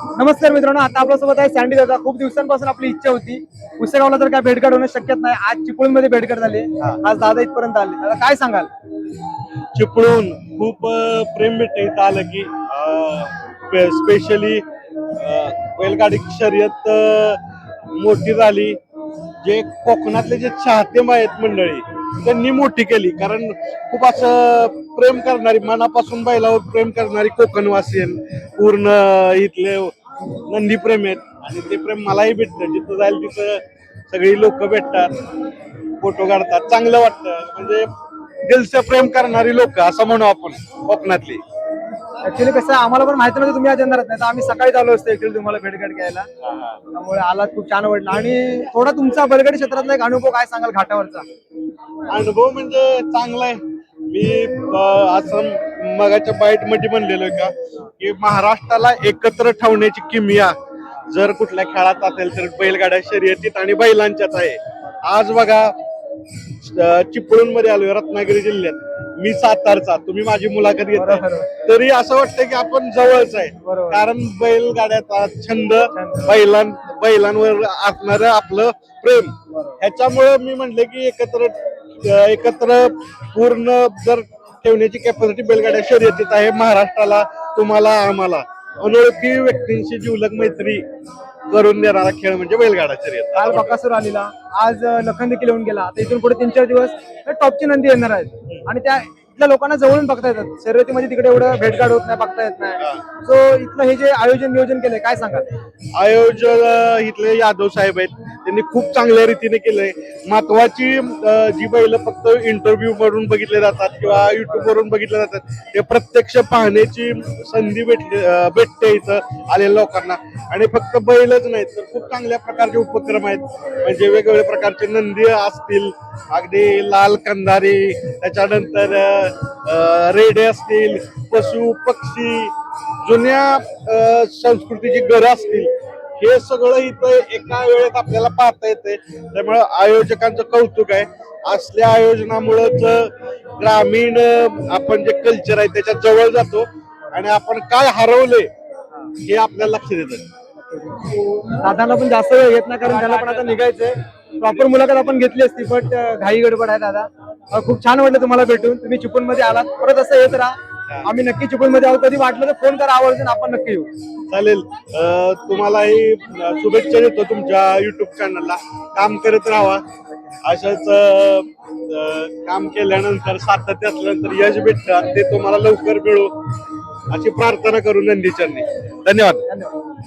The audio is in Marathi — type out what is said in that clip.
नमस्कार मित्रांनो आता आपल्यासोबत आहे सँडी दादा. खूप दिवसांपासून आपली इच्छा होती. पुस्तकाला तर काय भेटगाड होणं शक्यत नाही. आज चिपळूणमध्ये भेटगाड झाली आज दादा इथपर्यंत आले. दादा काय सांगाल? चिपळूण खूप प्रेम भेटतं. इथं आलं की स्पेशली बैलगाडी शर्यत अ, मोठी झाली. जे कोकणातले जे चाहते आहेत मंडळी त्यांनी मोठी केली. कारण खूप असं प्रेम करणारी मनापासून बैलावर प्रेम करणारी कोकणवासीयन पूर्ण इथले नंदी प्रेम आहेत. आणि ते प्रेम मलाही भेटतं. जिथं जाईल तिथं सगळी लोक भेटतात फोटो काढतात. चांगलं वाटतं. म्हणजे दिलचं प्रेम करणारी लोक असं म्हणू आपण कोकणातली. ऍक्च्युली कसं आहे, आम्हाला पण माहिती नव्हतं तुम्ही आज येणार नाही तर आम्ही सकाळी आलो असतो ऍक्च्युली तुम्हाला भेटगाड घ्यायला. त्यामुळे आलात खूप छान वाटलं. आणि थोडा तुमचा बैलगाडी क्षेत्रातला एक अनुभव काय सांगाल घाटावरचा? अनुभव म्हणजे चांगला आहे. मी अं, असं मगाच्या बाईटमध्ये म्हणलेलो का की महाराष्ट्राला एकत्र ठेवण्याची किमिया जर कुठल्या खेळात असेल तर बैलगाड्या शर्यतीत आणि बैलांच्याच आहे. आज बघा चिपळूणमध्ये आलोय रत्नागिरी जिल्ह्यात. मी सातारचा तुम्ही माझी मुलाखत घेताय. बरोबर. तरी असं वाटतं की आपण जवळच आहे. कारण बैलगाड्याचा छंद बैलां बैलांवर असणार आपलं प्रेम. ह्याच्यामुळे मी म्हणले की एकत्र एकत्र पूर्ण जर ठेवण्याची कॅपॅसिटी बैलगाड्या शर्यतीत आहे महाराष्ट्राला तुम्हाला आम्हाला. अनोळखी व्यक्तींशी जीवलग मैत्री करून देणारा खेळ म्हणजे बैलगाडा शर्यत. काल बकासूर आलेला. आज लखन देखील येऊन गेला. आता इथून पुढे तीन चार दिवस टॉपची नंदी येणार आहेत. आणि त्या इथल्या लोकांना जवळून बघता येतात. शर्यतीमध्ये तिकडे एवढं भेटगाड होत नाही बघता येत नाही. सो इथलं हे जे आयोजन नियोजन केलंय काय सांगाल? आयोजक अ, इथले यादव साहेब आहेत. त्यांनी खूप चांगल्या रीतीने केलंय. महत्वाची जी बैल फक्त इंटरव्ह्यू वरून बघितले जातात किंवा युट्यूब वरून बघितले जातात ते प्रत्यक्ष पाहण्याची संधी भेटली भेटते इथं आलेल्या लोकांना. आणि फक्त बैलच नाहीत तर खूप चांगल्या प्रकारचे उपक्रम आहेत. म्हणजे वेगवेगळ्या प्रकारचे नंदी असतील अगदी लाल कंधारी त्याच्यानंतर रेडे असतील पशु पक्षी जुन्या संस्कृतीची घरं असतील हे सगळं इथं एका वेळेत आपल्याला पाहता येते त्यामुळे आयोजकांचं कौतुक आहे. असल्या आयोजनामुळेच ग्रामीण आपण जे कल्चर आहे त्याच्याजवळ जातो आणि आपण काय हरवले हे आपल्याला लक्षात देत दादांना पण जास्त वेळ घेत नाही कारण त्याला पण आता निघायचंय. प्रॉपर मुलाखत आपण घेतली असती बट घाई गडबड आहे दादा. खूप छान वाटलं तुम्हाला भेटून. तुम्ही चिपून मध्ये आलात. परत असं येत राहा. आम्ही नक्की चिपळूणमध्ये आहोत. कधी वाटलं तर फोन करा आवर्जून आपण नक्की येऊ. चालेल. तुम्हालाही शुभेच्छा देतो तुमच्या युट्यूब चॅनलला काम करत राहा. असंच अ, अ, काम केल्यानंतर सातत्य असल्यानंतर यश भेटतं. ते तुम्हाला लवकर मिळो. अशी प्रार्थना करू नंदीचरणी धन्यवाद. धन्यवाद.